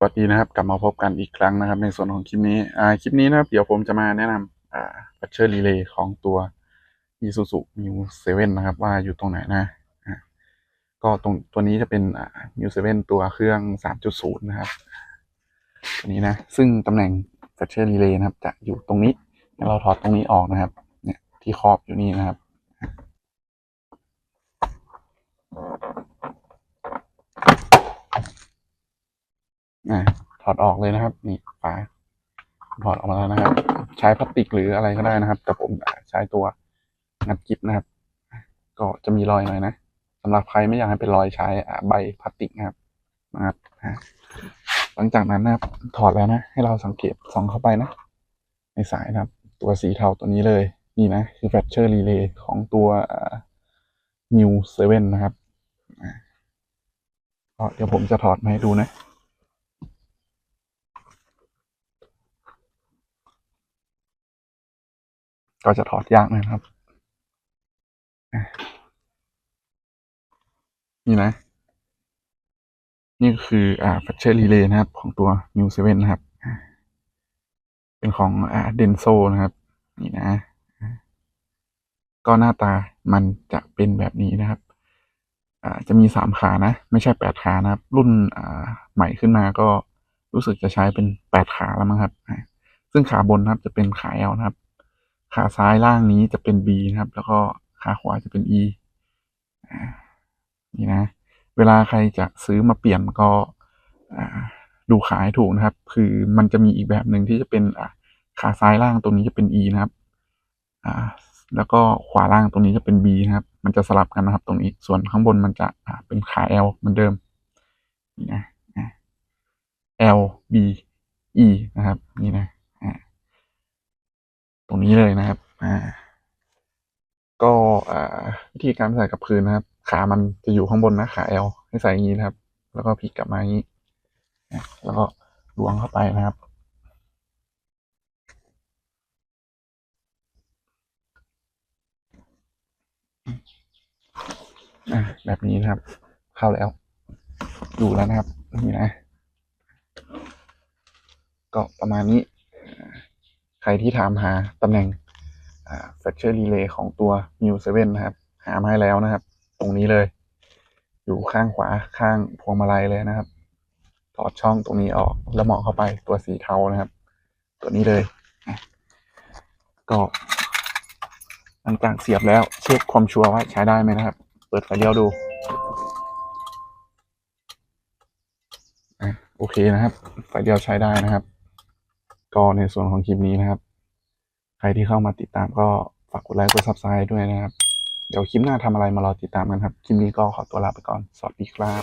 สวัสดีนะครับกลับมาพบกันอีกครั้งนะครับ ในส่วนของคลิปนี้อ่าคลิปนี้นะครับเดี๋ยวผมจะมาแนะนำอ่าบัตเชอร์รีเลย์ของตัว Isuzu Mu 7นะครับ ว่าอยู่ตรงไหนนะอ่าก็ตรงตัวนี้จะเป็นอ่า Mu 7ตัวเครื่อง 3.0 นะครับ ตัวนี้นะ ซึ่งตำแหน่งบัตเชอร์รีเลย์นะครับ จะอยู่ตรงนี้เดี๋ยวเราถอดตรงนี้ออกนะครับ เนี่ยที่ครอบอยู่นี่นะครับ อ่าถอดออกเลยนะครับ นี่ฝาถอดออกมาแล้วนะครับ ใช้พลาสติกหรืออะไรก็ได้นะครับ แต่ผมใช้ตัวงัดกิบนะครับ ก็จะมีรอยหน่อยนะสำหรับใครไม่อยากให้เป็นรอยใช้ใบพลาสติกนะครับนะครับหลังจากนั้นนะครับถอดแล้วนะ ให้เราสังเกตส่องเข้าไปนะ ในสายนะครับ ตัวสีเทาตัวนี้เลยนี่นะ คือแฟชเชอร์รีเลย์ของตัวมิวเซเว่นะครับเดี๋ยวผมจะถอดมาให้ดูนะ ก็จะถอดยากนะครับ นี่นะ นี่ก็คืออ่า f ฟ t เชอร์รีเลย์นะครับ ของตัว New 7นะครับ เป็นของอ่าเดนโซนะครับ นี่นะ ก็หน้าตามันจะเป็นแบบนี้นะครับอ่าจะมีสามขานะ ไม่ใช่แปดขานะครับ รุ่นอ่าใหม่ขึ้นมาก็รู้สึกจะใช้เป็นแปดขาแล้วมั้งครับ ซึ่งขาบนนะครับจะเป็นขา L นะครับ ขาซ้ายล่างนี้จะเป็น B นะครับ แล้วก็ขาขวาจะเป็น E นี่นะ เวลาใครจะซื้อมาเปลี่ยนก็ดูขาให้ถูกนะครับ คือมันจะมีอีกแบบหนึ่งที่จะเป็นขาซ้ายล่างตรงนี้จะเป็น E นะครับแล้วก็ขวาล่างตรงนี้จะเป็น B นะครับ มันจะสลับกันนะครับ ตรงนี้ ส่วนข้างบนมันจะเป็นขา L เหมือนเดิม นี่นะ L B E นะครับ นี่นะ รงนี้เลยนะครับ อ่า ก็อ่าวิธีการใส่กับพื้นนะครับ ขามันจะอยู่ข้างบนนะขา L ให้ใส่อย่างนี้นะครับ แล้วก็พลิกกลับมาอย่างนี้แล้วก็ล้วงเข้าไปนะครับอ่าแบบนี้นะครับ เข้าแล้วอยู่แล้วนะครับ นี่นะ ก็ประมาณนี้ ใครที่ถามหาตำแหน่งอ่า f ฟ t เชอร์รีเลย์ของตัว Mu 7นะครับ หามาให้แล้วนะครับ ตรงนี้เลย อยู่ข้างขวาข้างพวงมาลัยเลยนะครับ ถอดช่องตรงนี้ออกแล้วหมาะเข้าไปตัวสีเทานะครับ ตัวนี้เลย ก็หลังจากเสียบแล้วเช็คความชัวร์ว่าใช้ได้ไหมนะครับ เปิดไฟเลี้ยวดูโอเคนะครับ ไฟเลี้ยวใช้ได้นะครับ ก็ในส่วนของคลิปนี้นะครับ ใครที่เข้ามาติดตามก็ฝากกดไลค์กดซับสไครต์ด้วยนะครับ เดี๋ยวคลิปหน้าทำอะไรมารอติดตามกันครับ คลิปนี้ก็ขอตัวลาไปก่อน สวัสดีครับ